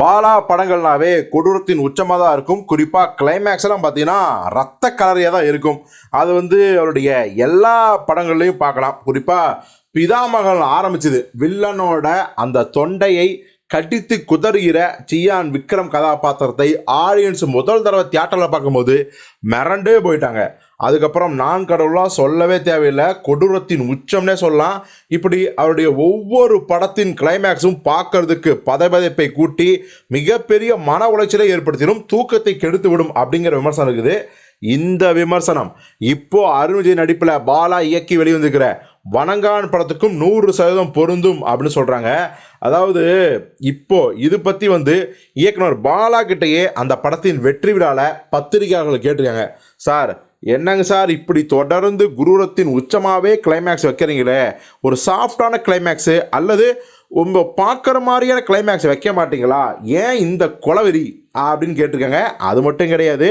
பாலா படங்கள்னாவே கொடூரத்தின் உச்சமாக தான் இருக்கும் குறிப்பாக கிளைமேக்ஸ்லாம் பார்த்தீங்கன்னா ரத்த கலரியாக தான் இருக்கும். அது வந்து அவருடைய எல்லா படங்கள்லையும் பார்க்கலாம். குறிப்பாக பிதாமகன் ஆரம்பிச்சது. வில்லனோட அந்த தொண்டையை கடித்து குதறுகிற சியான் விக்ரம் கதாபாத்திரத்தை ஆடியன்ஸ் முதல் தடவை தியேட்டரில் பார்க்கும்போது மிரண்டே போயிட்டாங்க. அதுக்கப்புறம் நான் கடவுளாக சொல்லவே தேவையில்லை. கொடூரத்தின் உச்சம்னே சொல்லலாம். இப்படி அவருடைய ஒவ்வொரு படத்தின் கிளைமேக்ஸும் பார்க்கறதுக்கு பதைப்பதைப்பை கூட்டி மிகப்பெரிய மன உளைச்சலை ஏற்படுத்திடும் தூக்கத்தை கெடுத்து விடும் அப்படிங்கிற விமர்சனம் இருக்குது. இந்த விமர்சனம் இப்போ அருண் விஜய் நடிப்பில் பாலா இயக்கி வெளிவந்திருக்கிற வணங்கான் படத்துக்கும் நூறு சதவீதம் பொருந்தும் அப்படின்னு சொல்கிறாங்க அதாவது இப்போ இது பற்றி வந்து இயக்குனர் பாலா கிட்டேயே அந்த படத்தின் வெற்றி விழாவில் பத்திரிகையாளர்கள் கேட்டிருக்காங்க. சார் என்னங்க சார் இப்படி தொடர்ந்து குரூரத்தின் உச்சமாகவே கிளைமேக்ஸ் வைக்கிறீங்களே? ஒரு சாஃப்டான கிளைமேக்ஸு அல்லது உங்க பார்க்குற மாதிரியான கிளைமேக்ஸ் வைக்க மாட்டீங்களா? ஏன் இந்த கொலவெறி? அப்படின்னு கேட்டிருக்காங்க. அது மட்டும் கிடையாது.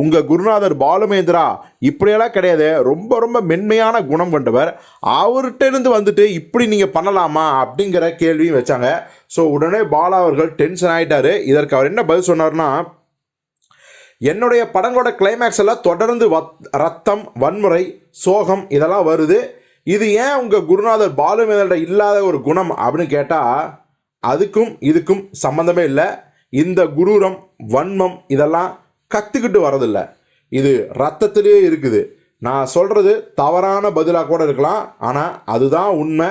உங்கள் குருநாதர் பாலுமேந்திரா இப்படியெல்லாம் கிடையாது. ரொம்ப ரொம்ப மென்மையான குணம் கொண்டவர். அவர்கிட்டருந்து வந்துட்டு இப்படி நீங்கள் பண்ணலாமா? அப்படிங்கிற கேள்வியும் வச்சாங்க. ஸோ உடனே பாலா அவர்கள் டென்ஷன் ஆகிட்டாரு இதற்கு அவர் என்ன பதில் சொன்னார்னா என்னுடைய படங்களோட கிளைமேக்ஸ் எல்லாம் தொடர்ந்து வத் ரத்தம் வன்முறை சோகம் இதெல்லாம் வருது. இது ஏன் உங்கள் குருநாதர் பாலுமேதல்ட இல்லாத ஒரு குணம் அப்படின்னு கேட்டால் அதுக்கும் இதுக்கும் சம்மந்தமே இல்லை. இந்த குரூரம் வன்மம் இதெல்லாம் கற்றுக்கிட்டு வரதில்ல இது ரத்தத்திலேயே இருக்குது. நான் சொல்கிறது தவறான பதிலாக கூட இருக்கலாம். ஆனால் அதுதான் உண்மை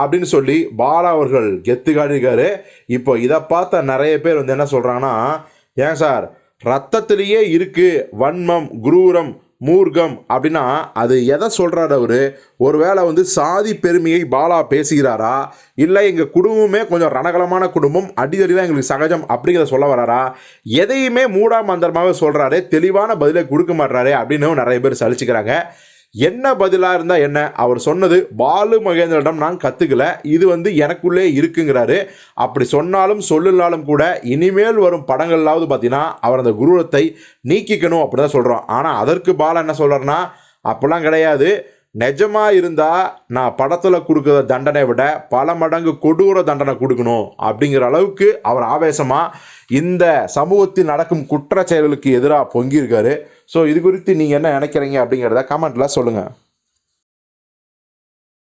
அப்படின்னு சொல்லி பாலா அவர்கள் கெத்து காட்டியிருக்காரு. இப்போ இதை பார்த்த நிறைய பேர் வந்து என்ன சொல்கிறாங்கன்னா ஏன் சார் ரத்தத்திலேயே இருக்குது வன்மம் குரூரம் மூர்க்கம் அப்படின்னா அது எதை சொல்கிறார் அவரு? ஒருவேளை வந்து சாதி பெருமையை பாலா பேசுகிறாரா? இல்லை எங்கள் குடும்பமே கொஞ்சம் ரணகலமான குடும்பம் அடிதடி தான் எங்களுக்கு சகஜம் அப்படிங்கிறத சொல்ல வராரா? எதையுமே மூடாமந்தரமாகவே சொல்கிறாரு தெளிவான பதிலை கொடுக்க மாட்றாரு அப்படின்னு நிறைய பேர் சலிச்சுக்கிறாங்க. என்ன பதிலாக இருந்தால் என்ன? அவர் சொன்னது பாலு மகேந்திரிடம் நான் கற்றுக்கல இது வந்து எனக்குள்ளே இருக்குங்கிறாரு. அப்படி சொன்னாலும் சொல்லலாலும் கூட இனிமேல் வரும் படங்கள்லாவது பார்த்தீங்கன்னா அவர் அந்த குருவத்தை நீக்கிக்கணும் அப்படி தான் சொல்கிறோம் ஆனால் அதற்கு பாலா என்ன சொல்கிறாருன்னா அப்படிலாம் கிடையாது. நிஜமா இருந்தால் நான் படத்தில் கொடுக்குற தண்டனை விட பல மடங்கு கொடூர தண்டனை கொடுக்கணும் அப்படிங்கிற அளவுக்கு அவர் ஆவேசமாக இந்த சமூகத்தில் நடக்கும் குற்ற செயல்களுக்கு எதிராக பொங்கியிருக்காரு. ஸோ இது குறித்து நீங்கள் என்ன நினைக்கிறீங்க அப்படிங்கிறத கமெண்ட்டில் சொல்லுங்கள்